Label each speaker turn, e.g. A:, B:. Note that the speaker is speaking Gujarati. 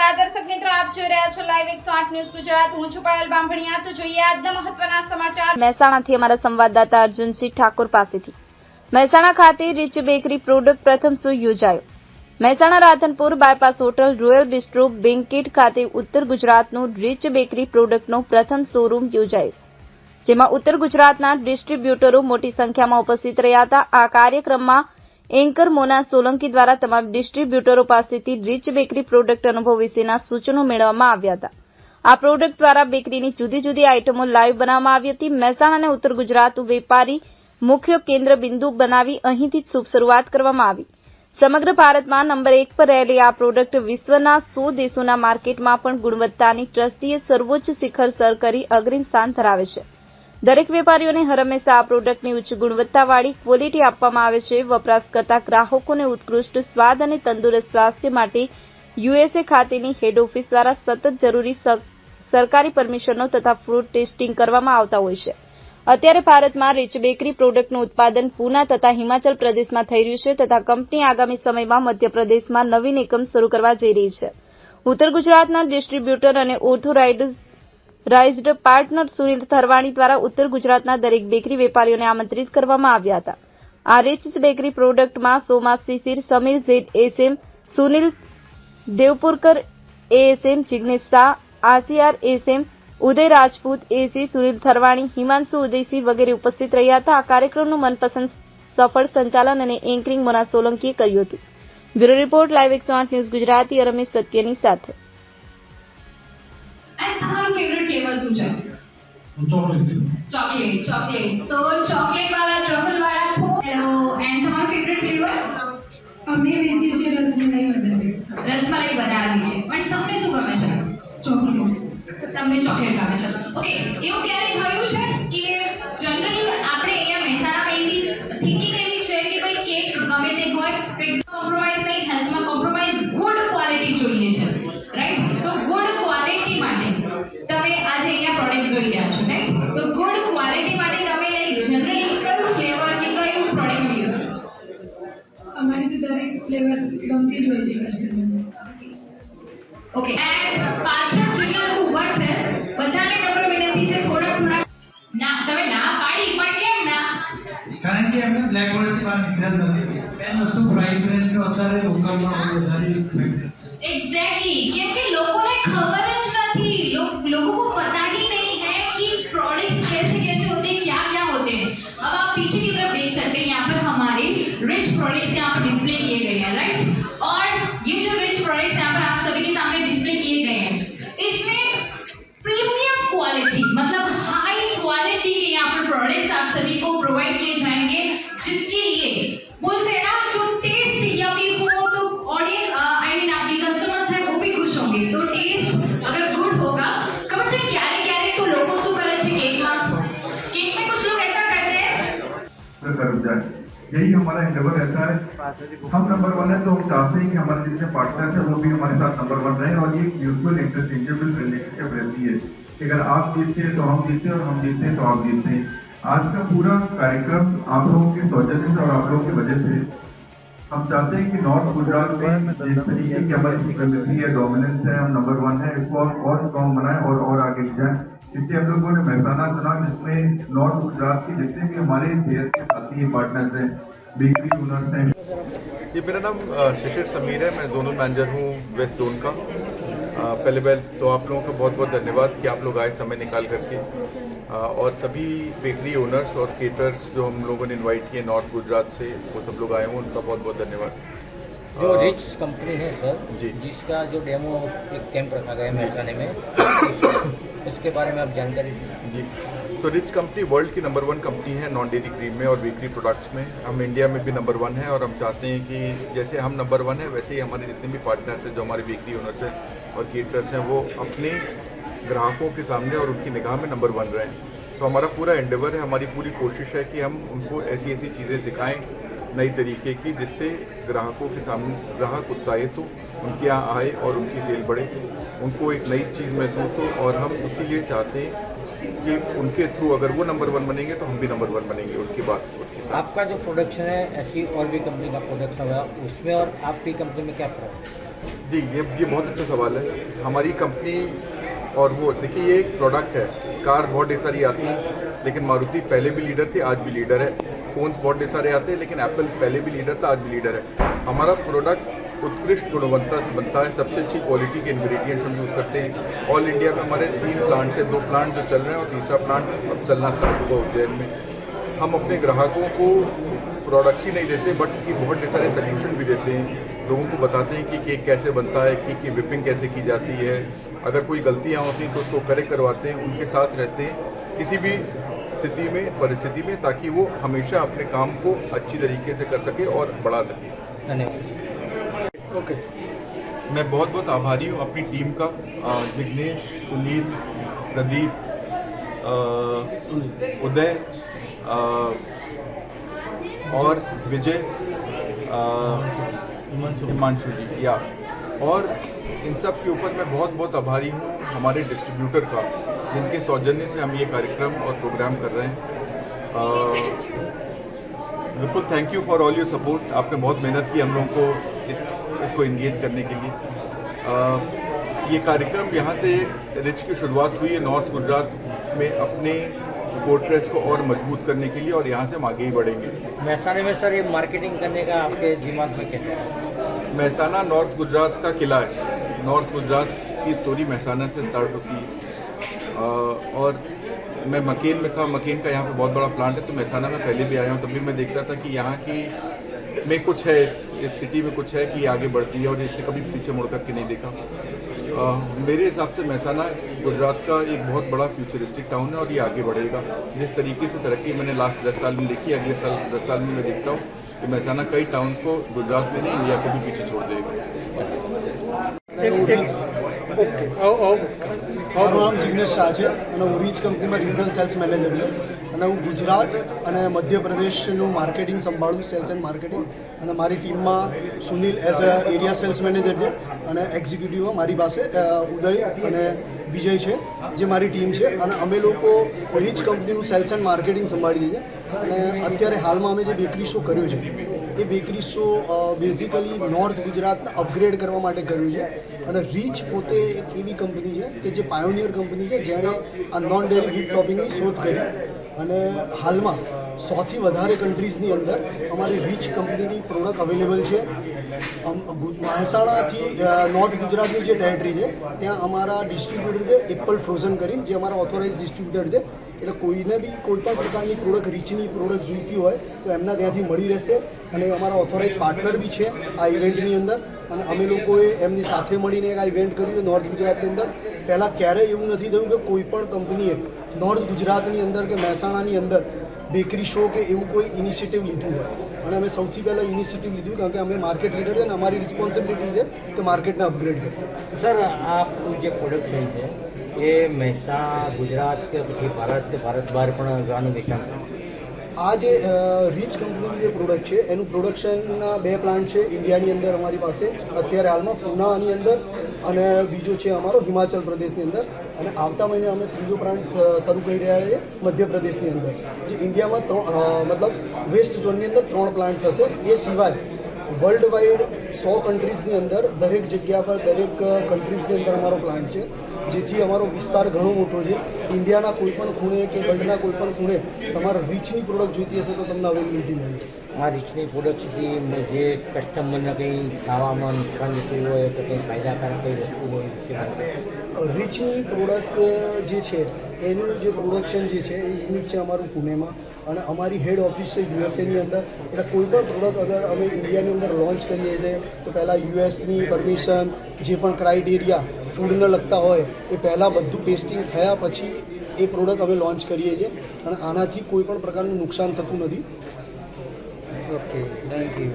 A: આપ જોઈ રહ્યા છો લાઈવ એકસો આઠ ન્યૂઝ ગુજરાત. હું છું પાયલ બાંભણિયા તો જોઈએ આજના મહત્વના સમાચાર.
B: મહેસાણાથી અમારા સંવાદદાતા અર્જુનસિંહ ઠાકોર પાસેથી. મહેસાણા ખાતે રીચ બેકરી પ્રોડક્ટ પ્રથમ શો યોજાયો? Mehsana Radhanpur bypass hotel Royal Bistro Banquet ખાતે ઉત્તર ગુજરાતનું રીચ બેકરી પ્રોડક્ટનો પ્રથમ શોરૂમ યોજાયો. જેમાં ઉત્તર ગુજરાતના ડિસ્ટ્રીબ્યુટરો મોટી સંખ્યામાં ઉપસ્થિત રહ્યા હતા. આ કાર્યક્રમમાં એન્કર મોના સોલંકી દ્વારા તમામ ડિસ્ટ્રીબ્યુટરો પાસેથી રીચ બેકરી પ્રોડક્ટ અનુભવ વિશેના સૂચનો મેળવવામાં આવ્યા હતા. આ પ્રોડક્ટ દ્વારા બેકરીની જુદી જુદી આઇટમો લાઈવ બનાવવામાં આવી હતી. મહેસાણા અને ઉત્તર ગુજરાત વેપારી મુખ્ય કેન્દ્ર બિંદુ બનાવી અહીંથી શુભ શરૂઆત કરવામાં આવી. સમગ્ર ભારતમાં નંબર એક પર રહેલી આ પ્રોડક્ટ વિશ્વના સો દેશોના માર્કેટમાં પણ ગુણવત્તાની ટ્રસ્ટીએ સર્વોચ્ચ શિખર સર કરી અગ્રીમ સ્થાન ધરાવે છે. દરેક વેપારીઓને હંમેશા આ પ્રોડક્ટની ઉચ્ચ ગુણવત્તાવાળી ક્વોલિટી આપવામાં આવે છે. વપરાશ કરતા ગ્રાહકોને ઉત્કૃષ્ટ સ્વાદ અને તંદુરસ્ત સ્વાસ્થ્ય માટે યુએસએ ખાતેની હેડ ઓફિસ દ્વારા સતત જરૂરી સરકારી પરમિશનો તથા ફૂડ ટેસ્ટિંગ કરવામાં આવતા હોય છે. અત્યારે ભારતમાં રીચ બેકરી પ્રોડક્ટનું ઉત્પાદન પૂના તથા હિમાચલ પ્રદેશમાં થઈ રહ્યું છે તથા કંપની આગામી સમયમાં મધ્યપ્રદેશમાં નવીન એકમ શરૂ કરવા જઈ રહી છે. ઉત્તર ગુજરાતના ડિસ્ટ્રીબ્યુટર અને ઓથોરાઇઝડ રાઇઝડ પાર્ટનર સુનિલ થરવાણી દ્વારા ઉત્તર ગુજરાતના દરેક બેકરી વેપારીઓને આમંત્રિત કરવામાં આવ્યા હતા. આ Rich bakery પ્રોડક્ટમાં Soma Shishir Samir Z, SM, Sunil Devpurkar, ASM, Jignesh Shah આસીઆર SM, Uday Rajput, એસી, સુનિલ થરવાણી હિમાંશુ ઉદયસિંહ વગેરે ઉપસ્થિત રહ્યા હતા. આ કાર્યક્રમનું મનપસંદ સફળ સંચાલન અને એન્કરિંગ મોના સોલંકીએ કર્યું હતું. બ્યુરો રિપોર્ટ, લાઈવ એકસો આઠ ન્યૂઝ ગુજરાતી રમેશ સત્યની સાથે.
C: ચોકલેટ
D: ચોકલેટ ચોકલેટ તો ચોકલેટ વાળા ટ્રફલ વાળા થો એન્ડ તમારું ફેવરેટ ફ્લેવર
E: અમે વેચીએ છીએ રસમલાઈ વધારે
D: રસમલાઈ બનાવવી છે પણ તમને શું ગમે છે
E: ચોકલેટ
D: તમને ચોકલેટ ગમે છે ઓકે એવું ક્યારે થયું છે કે જનરલી તો ગુડ ક્વોલિટી માટે તમે લાઈક જનરલી કયું ફ્લેવર કે કયું પ્રોડક્ટ યુઝ કરો?
E: અમારી તો દરેક ફ્લેવર ગમતી જ હોય છે
D: ઓકે એન્ડ પાછળ જેટલા લોકો ઊભા છે બધાને નંબર વિનંતી છે થોડા થોડા. ના તમે ના પાડી પણ કેમ ના?
C: કારણ કે એમને બ્લેક બોર્ડ્સ પર નીકળત નથી. મેન વસ્તુ પ્રાઇસ રેન્જ નો અત્યારે લોકલમાં વધારે
D: એક્ઝેક્ટલી કેમ કે લોકોને ખબર જ નથી. લોકો કો પતા નહીં प्रोडक्ट्स यहाँ पर डिस्प्ले किए गए हैं राइट और ये जो रिच प्रोडक्ट्स यहाँ पर आप सभी के सामने डिस्प्ले किए गए हैं, इसमें प्रीमियम क्वालिटी मतलब हाई क्वालिटी के यहाँ पर प्रोडक्ट्स आप सभी को प्रोवाइड किए जाएँगे, जिसके लिए बोलते हैं ना, जो टेस्ट या भी हो तो ऑडियंस आई मीन आपके कस्टमर्स हैं, वो भी खुश होंगे। तो टेस्ट अगर गुड होगा कबर चाहिए क्यारे क्यारे तो लोगों से करें चाहिए केक में केक में कुछ लोग ऐसा करते हैं?
F: यही हमारा एंडेवर रहता है। हम नंबर वन है तो हम चाहते हैं कि हमारे जितने पार्टनर्स हैं, वो भी हमारे साथ नंबर वन रहे और ये म्यूचुअल इंटरचेंजेबल रिलेशनशिप रहती है। अगर आप जीतते हैं तो हम जीतते हैं और हम जीतते हैं तो आप जीतते हैं। आज का पूरा कार्यक्रम आप लोगों के सौजन्य से और आप लोगों की वजह से हम चाहते हैं कि नॉर्थ गुजरात में जिस तरीके की हमारी सुप्रीमेसी है डोमिनेंस है हम नंबर वन है इसको हम और स्ट्रॉन्ग बनाएँ और और आगे ले जाएँ। इसलिए हम लोगों ने महसाना चुना जिसमें नॉर्थ गुजरात के जितने भी हमारे सेहत के साथी पार्टनर्स हैं बेकरी ओनर्स हैं।
G: ये मेरा नाम शिशिर समीर है मैं जोनल मैनेजर हूँ वेस्ट जोन का। पहले पहले तो आप लोगों का बहुत बहुत धन्यवाद कि आप लोग आए समय निकाल करके आ, और सभी बेकरी ओनर्स और केटर्स जो हम लोगों ने इनवाइट किए नॉर्थ गुजरात से वो सब लोग आए हों उनका बहुत बहुत धन्यवाद
H: जो रिच कंपनी है सर
G: जी।
H: जिसका जो डेमो कैंप रखा गया है मेहसाने में उस- उसके बारे में आप जानकारी।
G: जी सो रिच कंपनी वर्ल्ड की नंबर वन कंपनी है नॉन डेयरी क्रीम में और बेकरी प्रोडक्ट्स में. हम इंडिया में भी नंबर वन है और हम चाहते हैं कि जैसे हम नंबर वन है, वैसे ही हमारे जितने भी पार्टनर्स हैं, जो हमारे बेकरी ओनर्स हैं और केटर्स हैं, वो अपने ग्राहकों के सामने और उनकी निगाह में नंबर वन रहें. तो हमारा पूरा एंडेवर है, हमारी पूरी कोशिश है कि हम उनको ऐसी ऐसी चीज़ें सिखाएँ नई तरीके की, जिससे ग्राहकों के सामने ग्राहक उत्साहित हो, उनके यहाँ आए और उनकी सेल बढ़े, उनको एक नई चीज़ महसूस हो और हम इसीलिए चाहते हैं कि उनके थ्रू अगर वो नंबर वन बनेंगे तो हम भी नंबर वन बनेंगे उनकी बात उनके साथ
H: आपका जो प्रोडक्शन है ऐसी और भी कंपनी का प्रोडक्शन होगा उसमें और आपकी कंपनी में क्या फ़र्क
G: जी ये ये बहुत अच्छा सवाल है। हमारी कंपनी और वो देखिए ये एक प्रोडक्ट है। कार बहुत ढेर सारी आती है लेकिन मारुति पहले भी लीडर थी आज भी लीडर है। फ़ोन्स बहुत ढेर सारे आते हैं लेकिन एप्पल पहले भी लीडर था आज भी लीडर है। हमारा प्रोडक्ट उत्कृष्ट गुणवत्ता से बनता है, सबसे अच्छी क्वालिटी के इंग्रेडिएंट्स हम यूज़ करते हैं। ऑल इंडिया में हमारे तीन प्लांट हैं दो प्लांट जो चल रहे हैं और तीसरा प्लांट अब चलना स्टार्ट होगा उज्जैन में। हम अपने ग्राहकों को प्रोडक्ट्स ही नहीं देते बट कि बहुत सारे सोल्यूशन भी देते हैं। लोगों को बताते हैं कि केक कैसे बनता है केक की विपिंग कैसे की जाती है। अगर कोई गलतियाँ होती हैं तो उसको करेक्ट करवाते हैं, उनके साथ रहते हैं, किसी भी स्थिति में, परिस्थिति में, ताकि वो हमेशा अपने काम को अच्छी तरीके से कर सके और बढ़ा सके।
H: धन्यवाद।
G: ओके मैं बहुत बहुत आभारी हूँ अपनी टीम का। जिग्नेश, सुनील, प्रदीप उदय और विजय हिमांशु जी, या। और इन सब के ऊपर मैं बहुत बहुत आभारी हूँ हमारे डिस्ट्रीब्यूटर का, जिनके सौजन्य से हम ये कार्यक्रम और प्रोग्राम कर रहे हैं। Vipul thank you for all your support आपने बहुत मेहनत की हम लोगों को। इस इसको इंगेज करने के लिए। अ, ये कार्यक्रम यहाँ से रिच की शुरुआत हुई है नॉर्थ गुजरात में अपने फोर्ट्रेस को और मज़बूत करने के लिए और यहाँ से हम आगे ही बढ़ेंगे।
H: महसाना में सर ये मार्केटिंग करने का आपके दिमाग में क्या है?
G: महसाना नॉर्थ गुजरात का किला है। नॉर्थ गुजरात की स्टोरी महसाना से स्टार्ट होती है। और मैं मकेन में था मकेन का यहाँ पे बहुत बड़ा प्लांट है तो महसाना में पहले भी आया हूँ तभी मैं देखता था कि यहाँ की में कुछ है इस इस सिटी में कुछ है कि ये आगे बढ़ती है और इसने कभी पीछे मुड़ कर के नहीं देखा अ, मेरे हिसाब से महसाना गुजरात का एक बहुत बड़ा फ्यूचरिस्टिक टाउन है और ये आगे बढ़ेगा जिस तरीके से तरक्की मैंने लास्ट दस साल में देखी अगले साल दस साल में मैं देखता हूँ कि महसाना कई टाउन्स को गुजरात में नहीं इंडिया को भी पीछे छोड़ देगा
I: મારું નામ જિગ્નેશ શાહ છે અને હું રીચ કંપનીમાં રિજનલ સેલ્સ મેનેજર છું અને હું ગુજરાત અને મધ્યપ્રદેશનું માર્કેટિંગ સંભાળું સેલ્સ એન્ડ માર્કેટિંગ અને મારી ટીમમાં Sunil as a area sales manager છે અને એક્ઝિક્યુટિવમાં મારી પાસે ઉદય અને વિજય છે, જે મારી ટીમ છે. અને અમે લોકો રીચ કંપનીનું સેલ્સ એન્ડ માર્કેટિંગ સંભાળીએ છીએ. અને અત્યારે હાલમાં અમે જે બેકરી શો કર્યો છે, એ બેકરી શો બેઝિકલી નોર્થ ગુજરાતને અપગ્રેડ કરવા માટે કર્યું છે. અને રીચ પોતે એક એવી કંપની છે કે જે પાયોનિયર કંપની છે જેણે આ નોન ડેરી વીટ ટોપિંગની શોધ કરી. અને હાલમાં સૌથી વધારે કન્ટ્રીઝની અંદર અમારી રીચ કંપનીની પ્રોડક્ટ અવેલેબલ છે. મહેસાણાથી નોર્થ ગુજરાતની જે ટેરેટરી છે, ત્યાં અમારા ડિસ્ટ્રીબ્યુટર છે એપલ ફ્રોઝન કરીને, જે અમારા ઓથોરાઇઝ ડિસ્ટ્રીબ્યુટર છે. એટલે કોઈને બી કોઈ પણ પ્રકારની પ્રોડક્ટ રીચની પ્રોડક્ટ જોઈતી હોય, તો એમના ત્યાંથી મળી રહેશે. અને અમારા ઓથોરાઇઝ પાર્ટનર બી છે આ ઇવેન્ટની અંદર. અને અમે લોકોએ એમની સાથે મળીને આ ઇવેન્ટ કર્યું નોર્થ ગુજરાતની અંદર. પહેલાં ક્યારેય એવું નથી થયું કે કોઈ પણ કંપનીએ નોર્થ ગુજરાતની અંદર કે મહેસાણાની અંદર બેકરી શો કે એવું કોઈ ઇનિશિયેટિવ લીધું હોય. અને અમે સૌથી પહેલાં ઇનિશિયેટિવ લીધું કારણ કે અમે માર્કેટ લીડર છે અને અમારી રિસ્પોન્સિબિલિટી છે કે માર્કેટને અપગ્રેડ કરીએ.
H: સર આપનું જે પ્રોડક્શન છે, એ મહેસાણા, ગુજરાત કે પછી ભારત કે ભારત બહાર પણ જવાનું વેચાણ
I: આ જે રીચ કંપનીની જે પ્રોડક્ટ છે, એનું પ્રોડક્શનના બે પ્લાન્ટ છે, ઇન્ડિયાની અંદર અમારી પાસે, અત્યારે હાલમાં પૂનાની અંદર, અને બીજો છે અમારો હિમાચલ પ્રદેશની અંદર, અને આવતા મહિને અમે ત્રીજો પ્લાન્ટ શરૂ કરી રહ્યા છીએ, મધ્યપ્રદેશની અંદર. જે ઇન્ડિયામાં ત્રણ મતલબ વેસ્ટ ઝોનની અંદર ત્રણ પ્લાન્ટ થશે, એ સિવાય વર્લ્ડ વાઇડ સો કન્ટ્રીઝની અંદર, દરેક જગ્યા પર દરેક કન્ટ્રીઝની અંદર અમારો પ્લાન્ટ છે. જેથી અમારો વિસ્તાર ઘણો મોટો છે. ઇન્ડિયાના કોઈપણ ખૂણે કે વર્લ્ડના કોઈ પણ ખૂણે તમારે રીચની પ્રોડક્ટ જોઈતી હશે તો તમને અવેલેબિલિટી મળી જશે.
H: આ રીચની પ્રોડક્ટથી જે કસ્ટમરને કંઈ ખાવામાં નુકસાન જતું હોય તો કંઈ ફાયદાકારક કઈ વસ્તુ હોય
I: રીચની પ્રોડક્ટ જે છે એનું જે પ્રોડક્શન જે છે એ યુનિક છે અમારું પુણેમાં. અને અમારી હેડ ઓફિસ છે યુએસએની અંદર. એટલે કોઈ પણ પ્રોડક્ટ અગર અમે ઇન્ડિયાની અંદર લોન્ચ કરીએ છીએ તો પહેલાં યુએસની પરમિશન જે પણ ક્રાઇટેરિયા ફૂડને લગતા હોય, એ પહેલાં બધું ટેસ્ટિંગ થયા પછી એ પ્રોડક્ટ અમે લોન્ચ કરીએ છીએ. અને આનાથી કોઈ પણ પ્રકારનું નુકસાન થતું નથી.
H: Okay thank you